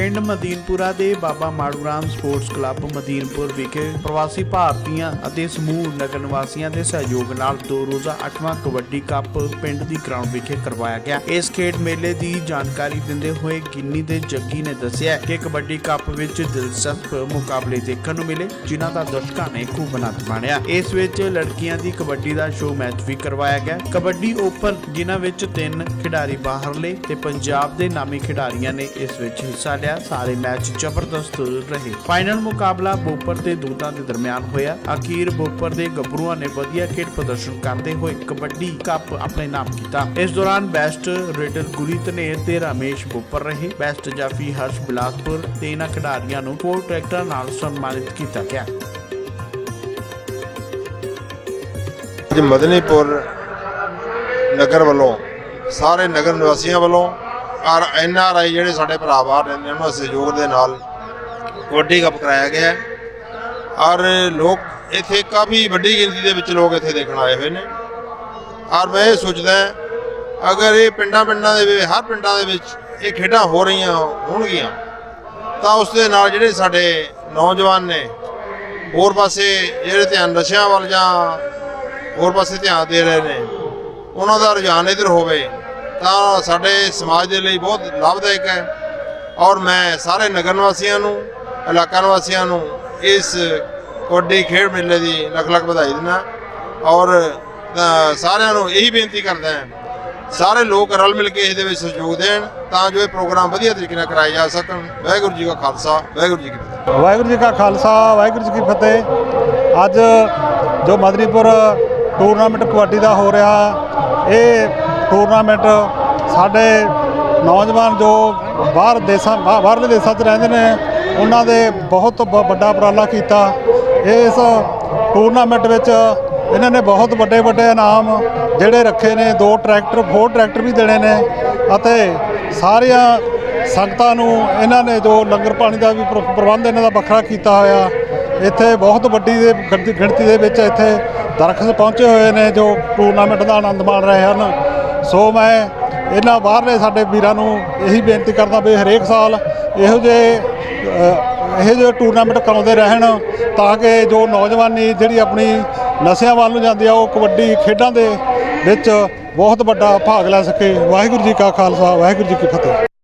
ਪਿੰਡ ਮਦੀਨਪੁਰਾ ਦੇ Baba Maru Ram sports club Madinpur ਵਿਖੇ ਪ੍ਰਵਾਸੀ ਭਾਰਤੀਆਂ ਅਤੇ ਸਮੂਹ ਨਗਰ ਨਿਵਾਸੀਆਂ ਦੇ ਸਹਿਯੋਗ ਨਾਲ ਦੋ ਰੋਜ਼ਾ 8ਵਾਂ ਕਬੱਡੀ ਕੱਪ ਪਿੰਡ ਦੀ ਗਰਾਊਂਡ ਵਿਖੇ ਕਰਵਾਇਆ ਗਿਆ। ਇਸ ਖੇਡ ਮੇਲੇ ਦੀ ਜਾਣਕਾਰੀ ਦਿੰਦੇ ਹੋਏ ਗਿੰਨੀ ਦੇ ਜੱਗੀ ਨੇ ਦੱਸਿਆ ਕਿ ਕਬੱਡੀ ਕੱਪ ਵਿੱਚ ਦਿਲਚਸਪ ਮੁਕਾਬਲੇ ਦੇਖਣ ਨੂੰ ਮਿਲੇ, ਜਿਨ੍ਹਾਂ ਦਾ ਦਰਸ਼ਕਾਂ ਨੇ ਖੂਬ ਆਨੰਦ ਮਾਣਿਆ। ਇਸ ਵਿੱਚ ਲੜਕੀਆਂ ਦੀ ਕਬੱਡੀ ਦਾ ਸ਼ੋਅ ਮੈਚ ਵੀ ਕਰਵਾਇਆ ਗਿਆ। ਕਬੱਡੀ ਓਪਨ, ਜਿਨ੍ਹਾਂ ਵਿੱਚ ਤਿੰਨ ਖਿਡਾਰੀ ਬਾਹਰਲੇ ਤੇ ਪੰਜਾਬ ਦੇ ਨਾਮੀ ਖਿਡਾਰੀਆਂ ਨੇ ਇਸ ਵਿੱਚ ਹਿੱਸਾ ਲਿਆ। ਸਾਰੇ ਮੈਚ ਜ਼ਬਰਦਸਤ ਰਹੇ। ਫਾਈਨਲ ਮੁਕਾਬਲਾ ਬੋਪਰ ਦੇ ਦੂਤਾਂ ਦੇ ਦਰਮਿਆਨ ਹੋਇਆ। ਅਖੀਰ ਬੋਪਰ ਦੇ ਗੱਭਰੂਆਂ ਨੇ ਵਧੀਆ ਖੇਡ ਪ੍ਰਦਰਸ਼ਨ ਕਰਦੇ ਹੋਏ ਕਬੱਡੀ ਕੱਪ ਆਪਣੇ ਨਾਮ ਕੀਤਾ। ਇਸ ਦੌਰਾਨ ਬੈਸਟ ਰੇਡਰ ਗੁਰੀ ਧਨੇਰ ਤੇ ਰਮੇਸ਼ ਬੋਪਰ ਰਹੇ। ਬੈਸਟ ਜਾਫੀ ਹਰਸ਼ ਬਿਲਾਸਪੁਰ ਤੇ ਇਹਨਾਂ ਖਿਡਾਰੀਆਂ ਨੂੰ ਫੋਰ ਟਰੈਕਟਰ ਨਾਲ ਸਨਮਾਨਿਤ ਕੀਤਾ ਗਿਆ। ਅੱਜ ਮਦਨੀਪੁਰ ਨਗਰ ਵੱਲੋਂ, ਸਾਰੇ ਨਗਰ ਨਿਵਾਸੀਆਂ ਵੱਲੋਂ ਔਰ ਐਨ ਆਰ ਆਈ ਜਿਹੜੇ ਸਾਡੇ ਭਰਾ ਬਾਹਰ ਰਹਿੰਦੇ ਨੇ ਉਹਨਾਂ ਦੇ ਸਹਿਯੋਗ ਦੇ ਨਾਲ ਕਬੱਡੀ ਕੱਪ ਕਰਾਇਆ ਗਿਆ ਹੈ। ਔਰ ਲੋਕ ਇੱਥੇ ਕਾਫੀ ਵੱਡੀ ਗਿਣਤੀ ਦੇ ਵਿੱਚ ਲੋਕ ਇੱਥੇ ਦੇਖਣ ਆਏ ਹੋਏ ਨੇ। ਔਰ ਮੈਂ ਇਹ ਸੋਚਦਾ ਅਗਰ ਇਹ ਪਿੰਡਾਂ ਪਿੰਡਾਂ ਦੇ ਵਿੱਚ, ਹਰ ਪਿੰਡਾਂ ਦੇ ਵਿੱਚ ਇਹ ਖੇਡਾਂ ਹੋ ਰਹੀਆਂ, ਹੋਣਗੀਆਂ, ਤਾਂ ਉਸ ਦੇ ਨਾਲ ਜਿਹੜੇ ਸਾਡੇ ਨੌਜਵਾਨ ਨੇ, ਹੋਰ ਪਾਸੇ ਜਿਹੜੇ ਧਿਆਨ ਨਸ਼ਿਆਂ ਵੱਲ ਜਾਂ ਹੋਰ ਪਾਸੇ ਧਿਆਨ ਦੇ ਰਹੇ ਨੇ, ਉਹਨਾਂ ਦਾ ਰੁਝਾਨ ਇਧਰ ਹੋਵੇ। ਤਾਂ ਸਾਡੇ ਸਮਾਜ ਦੇ ਲਈ ਬਹੁਤ ਲਾਭਦਾਇਕ ਹੈ। ਔਰ ਮੈਂ ਸਾਰੇ ਨਗਰ ਨਿਵਾਸੀਆਂ ਨੂੰ, ਇਲਾਕਾ ਨਿਵਾਸੀਆਂ ਨੂੰ ਇਸ ਕਬੱਡੀ ਖੇਡ ਮੇਲੇ ਦੀ ਲੱਖ ਲੱਖ ਵਧਾਈ ਦਿੰਦਾ ਔਰ ਸਾਰਿਆਂ ਨੂੰ ਇਹੀ ਬੇਨਤੀ ਕਰਦਾ ਹਾਂ, ਸਾਰੇ ਲੋਕ ਰਲ ਮਿਲ ਕੇ ਇਹਦੇ ਵਿੱਚ ਸਹਿਯੋਗ ਦੇਣ ਤਾਂ ਜੋ ਇਹ ਪ੍ਰੋਗਰਾਮ ਵਧੀਆ ਤਰੀਕੇ ਨਾਲ ਕਰਾਏ ਜਾ ਸਕਣ। ਵਾਹਿਗੁਰੂ ਜੀ ਕਾ ਖਾਲਸਾ, ਵਾਹਿਗੁਰੂ ਜੀ ਕੀ ਫਤਿਹ। ਵਾਹਿਗੁਰੂ ਜੀ ਕਾ ਖਾਲਸਾ, ਵਾਹਿਗੁਰੂ ਜੀ ਕੀ ਫਤਿਹ। ਅੱਜ ਜੋ ਮਦਨੀਪੁਰ ਟੂਰਨਾਮੈਂਟ ਕਬੱਡੀ ਦਾ ਹੋ ਰਿਹਾ, ਇਹ ਟੂਰਨਾਮੈਂਟ ਸਾਡੇ ਨੌਜਵਾਨ ਜੋ ਬਾਹਰ ਦੇਸ਼ਾਂ ਬਾਹਰਲੇ ਦੇਸ਼ਾਂ 'ਚ ਰਹਿੰਦੇ ਨੇ, ਉਹਨਾਂ ਦੇ ਬਹੁਤ ਵ- ਵੱਡਾ ਉਪਰਾਲਾ ਕੀਤਾ। ਇਸ ਟੂਰਨਾਮੈਂਟ ਵਿੱਚ ਇਹਨਾਂ ਨੇ ਬਹੁਤ ਵੱਡੇ ਵੱਡੇ ਇਨਾਮ ਜਿਹੜੇ ਰੱਖੇ ਨੇ, ਦੋ ਟਰੈਕਟਰ ਫੋਰ ਟਰੈਕਟਰ ਵੀ ਦੇਣੇ ਨੇ ਅਤੇ ਸਾਰੀਆਂ ਸੰਗਤਾਂ ਨੂੰ ਇਹਨਾਂ ਨੇ ਜੋ ਲੰਗਰ ਪਾਣੀ ਦਾ ਵੀ ਪ੍ਰਬੰਧ ਇਹਨਾਂ ਦਾ ਵੱਖਰਾ ਕੀਤਾ ਹੋਇਆ। ਇੱਥੇ ਬਹੁਤ ਵੱਡੀ ਦੇ ਗਿਣਤੀ- ਗਿਣਤੀ ਦੇ ਵਿੱਚ ਇੱਥੇ ਦਰਖਤ ਪਹੁੰਚੇ ਹੋਏ ਨੇ ਜੋ ਟੂਰਨਾਮੈਂਟ ਦਾ ਆਨੰਦ ਮਾਣ ਰਹੇ ਹਨ। ਸੋ ਮੈਂ ਇਹਨਾਂ ਬਾਹਰਲੇ ਸਾਡੇ ਵੀਰਾਂ ਨੂੰ ਇਹੀ ਬੇਨਤੀ ਕਰਦਾ ਵੀ ਹਰੇਕ ਸਾਲ ਇਹੋ ਜਿਹੇ ਇਹੋ ਜਿਹੇ ਟੂਰਨਾਮੈਂਟ ਕਰਾਉਂਦੇ ਰਹਿਣ ਤਾਂ ਕਿ ਜੋ ਨੌਜਵਾਨੀ ਜਿਹੜੀ ਆਪਣੀ ਨਸ਼ਿਆਂ ਵੱਲ ਨੂੰ ਜਾਂਦੀ ਆ, ਉਹ ਕਬੱਡੀ ਖੇਡਾਂ ਦੇ ਵਿੱਚ ਬਹੁਤ ਵੱਡਾ ਭਾਗ ਲੈ ਸਕੇ। ਵਾਹਿਗੁਰੂ ਜੀ ਕਾ ਖਾਲਸਾ, ਵਾਹਿਗੁਰੂ ਜੀ ਕੀ ਫਤਿਹ।